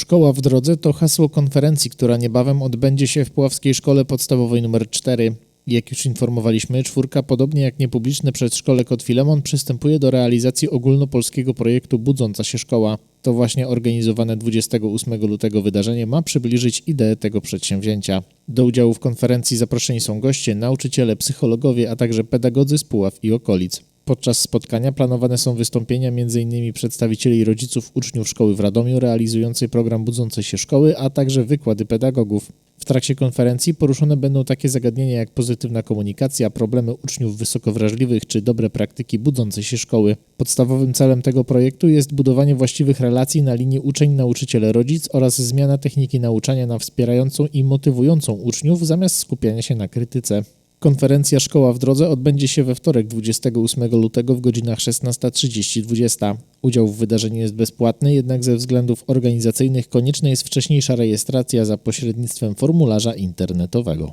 Szkoła w drodze to hasło konferencji, która niebawem odbędzie się w Puławskiej Szkole Podstawowej nr 4. Jak już informowaliśmy, czwórka, podobnie jak niepubliczne przedszkole Kot Filemon, przystępuje do realizacji ogólnopolskiego projektu Budząca się Szkoła. To właśnie organizowane 28 lutego wydarzenie ma przybliżyć ideę tego przedsięwzięcia. Do udziału w konferencji zaproszeni są goście, nauczyciele, psychologowie, a także pedagodzy z Puław i okolic. Podczas spotkania planowane są wystąpienia m.in. przedstawicieli i rodziców uczniów szkoły w Radomiu realizującej program Budzącej się Szkoły, a także wykłady pedagogów. W trakcie konferencji poruszone będą takie zagadnienia jak pozytywna komunikacja, problemy uczniów wysoko wrażliwych czy dobre praktyki budzącej się szkoły. Podstawowym celem tego projektu jest budowanie właściwych relacji na linii uczeń-nauczyciel-rodzic oraz zmiana techniki nauczania na wspierającą i motywującą uczniów zamiast skupiania się na krytyce. Konferencja Szkoła w Drodze odbędzie się we wtorek 28 lutego w godzinach 16.30-20. Udział w wydarzeniu jest bezpłatny, jednak ze względów organizacyjnych konieczna jest wcześniejsza rejestracja za pośrednictwem formularza internetowego.